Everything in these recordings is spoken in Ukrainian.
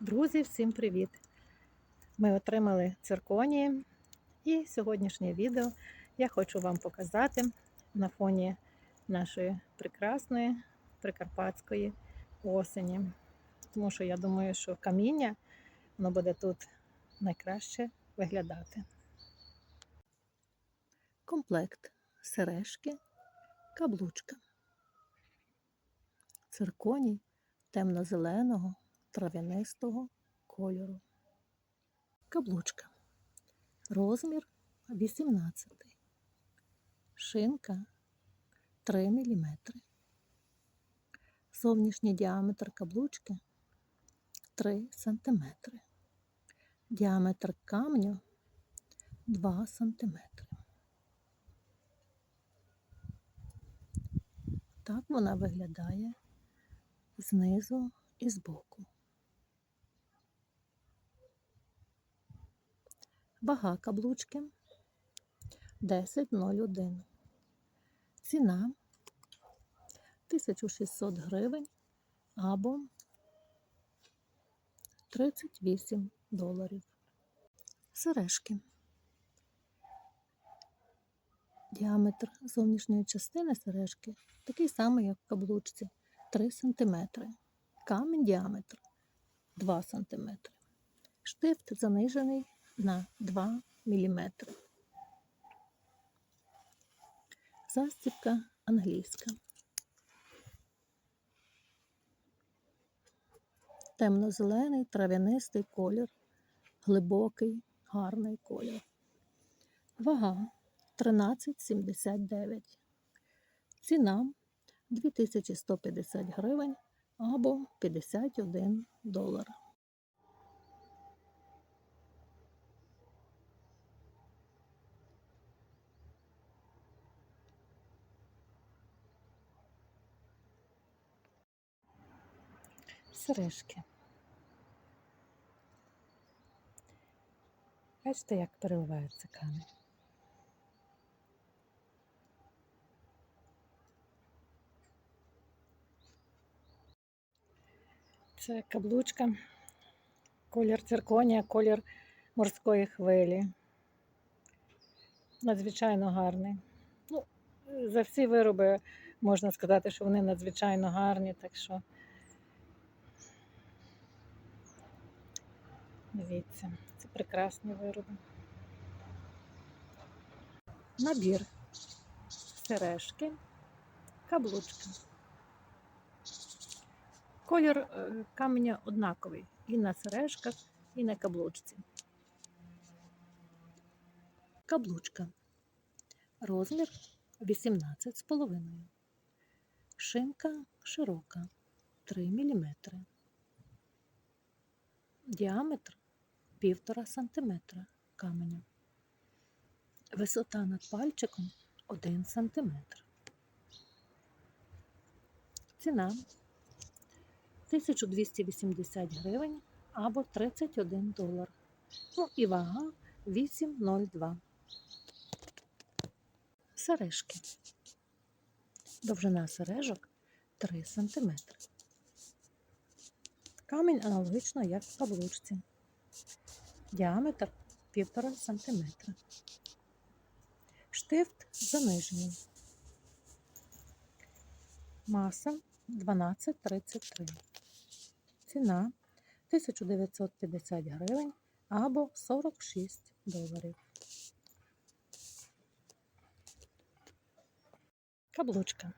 Друзі, всім привіт! Ми отримали цирконії, і сьогоднішнє відео я хочу вам показати на фоні нашої прекрасної прикарпатської осені. Тому що я думаю, що каміння воно буде тут найкраще виглядати. Комплект сережки, каблучка, цирконій темно-зеленого трав'янистого кольору. Каблучка. Розмір 18. Шинка 3 мм. Зовнішній діаметр каблучки 3 см. Діаметр камню 2 см. Так вона виглядає знизу і збоку. Вага каблучки 10,01. Ціна 1600 гривень або 38 доларів. Сережки. Діаметр зовнішньої частини сережки такий самий, як в каблучці 3 см. Камінь діаметр 2 см. Штифт занижений на 2 мм. Застібка англійська. Темно-зелений трав'янистий колір, глибокий, гарний колір. Вага 13,79. Ціна 2150 гривень або 51 долар. Сережки. Бачите, як переливається камінь. Це каблучка, колір цирконія, колір морської хвилі. Надзвичайно гарний. Ну, за всі вироби можна сказати, що вони надзвичайно гарні, так що дивіться, це прекрасні вироби. Набір сережки, каблучка. Колір е, каменя однаковий і на сережках, і на каблучці. Каблучка. Розмір 18,5. Шинка широка 3 мм. Діаметр 1,5 см каменя. Висота над пальчиком 1 см. Ціна 1280 гривень або 31 долар. Ну і вага 8,02. Сережки. Довжина сережок 3 см. Камінь аналогічно, як в каблучці. Діаметр 1,5 см. Штифт занижений. Маса 12,33. Ціна 1950 гривень або 46 доларів. Каблучка.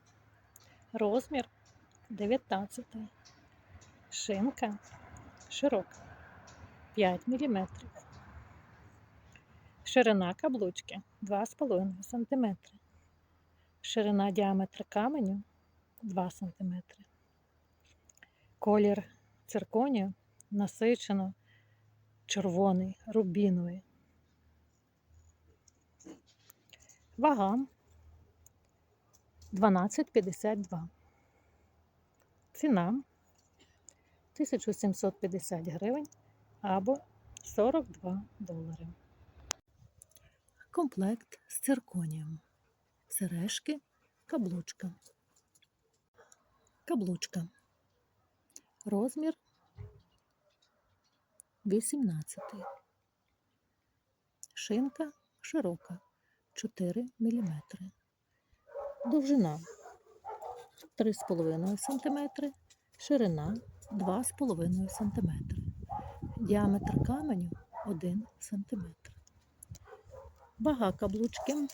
Розмір 19. Шинка широка 5 мм. Ширина каблучки 2,5 см. Ширина діаметра каменю 2 см. Колір цирконію насичено червоний, рубіновий. Вага 12,52. Ціна 1750 гривень або 42 долари. Комплект з цирконієм. Сережки, каблучка. Каблучка. Розмір 18. Шинка широка 4 мм. Довжина 3,5 см, ширина 2,5 см. Діаметр каменю 1 см. Вага каблучки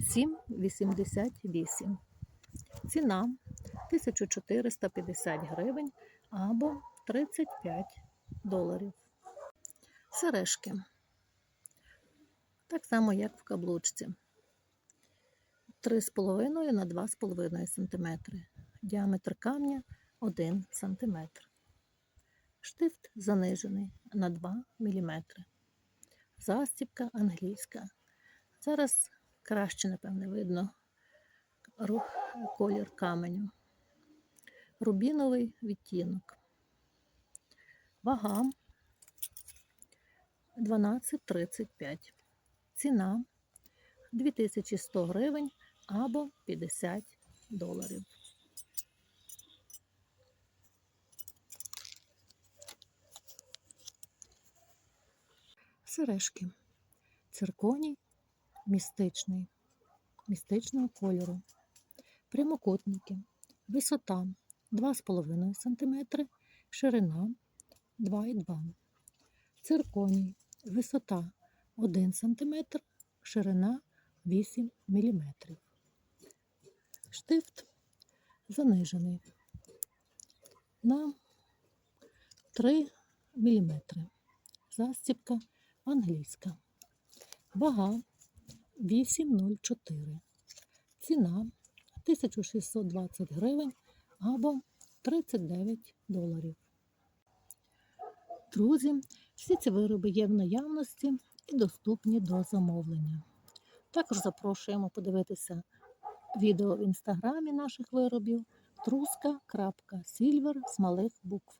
7,88. Ціна 1450 гривень або 35 доларів. Сережки. Так само, як в каблучці. 3,5 на 2,5 см. Діаметр камня 1 см. Штифт занижений на 2 мм. Застібка англійська. Зараз краще, напевне, видно рух, колір каменю. Рубіновий відтінок. Вага 12,35. Ціна 2100 гривень або 50 доларів. Сережки. Цирконій містичний, містичного кольору. Прямокутники. Висота 2,5 см, ширина 2,2 Цирконій. Висота 1 см, ширина 8 мм. Штифт занижений на 3 мм. Застібка англійська. Вага 8,04. Ціна 1620 гривень або 39 доларів. Друзі, всі ці вироби є в наявності і доступні до замовлення. Також запрошуємо подивитися відео в інстаграмі наших виробів truska.silver з малих букв.